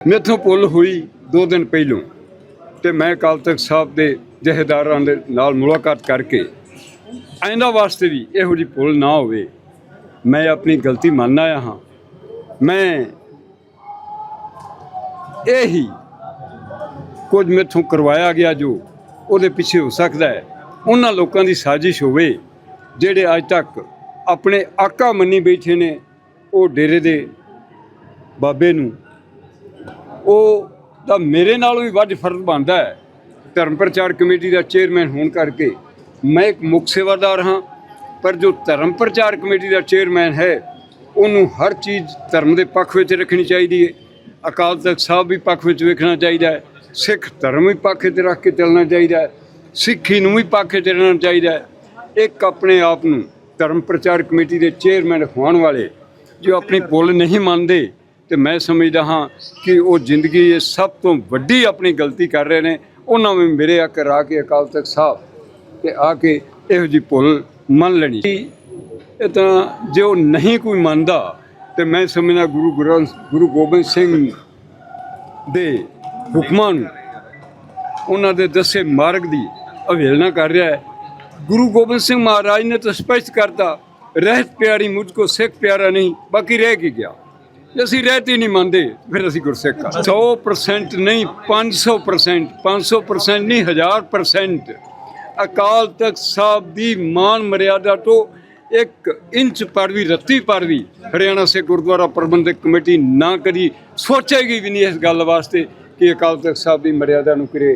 ਮੇਥੋਂ ਪੁੱਲ ਹੋਈ ਦੋ ਦਿਨ ਪਹਿਲੋਂ ਤੇ ਮੈਂ ਅਕਾਲ ਤਖਤ ਸਾਹਿਬ ਦੇ ਜਹੇਦਾਰਾਂ ਦੇ ਨਾਲ ਮੁਲਾਕਾਤ ਕਰਕੇ ਆਇੰਦਾ ਵਾਸਤੇ ਵੀ ਇਹੋ ਜਿਹੀ ਪੁੱਲ ਨਾ ਹੋਵੇ, ਮੈਂ ਆਪਣੀ ਗਲਤੀ ਮੰਨ ਆਇਆ ਹਾਂ। ਮੈਂ ਇਹੀ ਕੁਝ ਮੇਥੋਂ ਕਰਵਾਇਆ ਗਿਆ ਜੋ ਉਹਦੇ ਪਿੱਛੇ ਹੋ ਸਕਦਾ ਹੈ। ਉਹਨਾਂ ਲੋਕਾਂ ਦੀ ਸਾਜ਼ਿਸ਼ ਹੋਵੇ, ਜਿਹੜੇ ਅੱਜ ਤੱਕ ਆਪਣੇ ਆਕਾ ਮੰਨੀ ਬੈਠੇ ਨੇ ਉਹ ਡੇਰੇ ਦੇ ਬਾਬੇ ਨੂੰ ਉਹ ਤਾਂ ਮੇਰੇ ਨਾਲੋਂ ਵੀ ਵੱਧ ਫਰਜ਼ ਬਣਦਾ ਹੈ। ਧਰਮ ਪ੍ਰਚਾਰ ਕਮੇਟੀ ਦਾ ਚੇਅਰਮੈਨ ਹੋਣ ਕਰਕੇ ਮੈਂ ਇੱਕ ਮੁੱਖ ਸੇਵਾਦਾਰ ਹਾਂ, ਪਰ ਜੋ ਧਰਮ ਪ੍ਰਚਾਰ ਕਮੇਟੀ ਦਾ ਚੇਅਰਮੈਨ ਹੈ, ਉਹਨੂੰ ਹਰ ਚੀਜ਼ ਧਰਮ ਦੇ ਪੱਖ ਵਿੱਚ ਰੱਖਣੀ ਚਾਹੀਦੀ ਹੈ। ਅਕਾਲ ਤਖਤ ਸਾਹਿਬ ਵੀ ਪੱਖ ਵਿੱਚ ਵੇਖਣਾ ਚਾਹੀਦਾ ਹੈ, ਸਿੱਖ ਧਰਮ ਵੀ ਪੱਖ ਵਿੱਚ ਰੱਖ ਕੇ ਚੱਲਣਾ ਚਾਹੀਦਾ ਹੈ, ਸਿੱਖੀ ਨੂੰ ਵੀ ਪੱਖ ਵਿੱਚ ਰਹਿਣਾ ਚਾਹੀਦਾ ਹੈ। ਇੱਕ ਆਪਣੇ ਆਪ ਨੂੰ ਧਰਮ ਪ੍ਰਚਾਰ ਕਮੇਟੀ ਦੇ ਚੇਅਰਮੈਨ ਹੋਣ ਵਾਲੇ ਜੋ ਆਪਣੀ ਭੁੱਲ ਨਹੀਂ ਮੰਨਦੇ ਤੇ ਮੈਂ ਸਮਝਦਾ ਹਾਂ ਕਿ ਉਹ ਜ਼ਿੰਦਗੀ ਇਹ ਸਭ ਤੋਂ ਵੱਡੀ ਆਪਣੀ ਗਲਤੀ ਕਰ ਰਹੇ ਨੇ। ਉਹਨਾਂ ਵੀ ਮੇਰੇ ਅੱਕ ਕੇ ਆ ਕੇ ਅਕਾਲ ਤਖਤ ਸਾਹਿਬ ਤੇ ਆ ਕੇ ਇਹੋ ਜੀ ਭੁੱਲ ਮੰਨ ਲੈਣੀ ਇਹ ਤਾਂ ਜੇ ਉਹ ਨਹੀਂ ਕੋਈ ਮੰਨਦਾ ਤੇ ਮੈਂ ਸਮਝਦਾ ਗੁਰੂ ਗ੍ਰੰਥ, ਗੁਰੂ ਗੋਬਿੰਦ ਸਿੰਘ ਦੇ ਹੁਕਮਾਂ ਨੂੰ ਉਹਨਾਂ ਦੇ ਦੱਸੇ ਮਾਰਗ ਦੀ ਅਵੇਲਣਾ ਕਰ ਰਿਹਾ ਹੈ। ਗੁਰੂ ਗੋਬਿੰਦ ਸਿੰਘ ਮਹਾਰਾਜ ਨੇ ਤਾਂ ਸਪਸ਼ਟ ਕਰਤਾ, ਰਹਿਤ ਪਿਆਰੀ ਮੁਝ ਕੋ ਸਿੱਖ ਪਿਆਰਾ ਨਹੀਂ, ਬਾਕੀ ਰਹਿ ਕੀ ਗਿਆ। ਜੇ ਅਸੀਂ ਰਹਿਤ ਹੀ ਨਹੀਂ ਮੰਨਦੇ, ਫਿਰ ਅਸੀਂ ਗੁਰਸਿੱਖ ਆ। 100% ਨਹੀਂ 500% 500% ਨਹੀਂ 1000% ਅਕਾਲ ਤਖਤ ਸਾਹਿਬ ਦੀ ਮਾਨ ਮਰਿਆਦਾ ਤੋਂ ਇੱਕ ਇੰਚ ਪਰ ਵੀ ਰੱਤੀ ਪਰ ਵੀ ਹਰਿਆਣਾ ਸੇ ਗੁਰਦੁਆਰਾ ਪ੍ਰਬੰਧਕ ਕਮੇਟੀ ਨਾ ਕਦੀ ਸੋਚੇਗੀ ਵੀ ਨਹੀਂ ਇਸ ਗੱਲ ਵਾਸਤੇ ਕਿ ਅਕਾਲ ਤਖਤ ਸਾਹਿਬ ਦੀ ਮਰਿਆਦਾ ਨੂੰ ਕਰੇ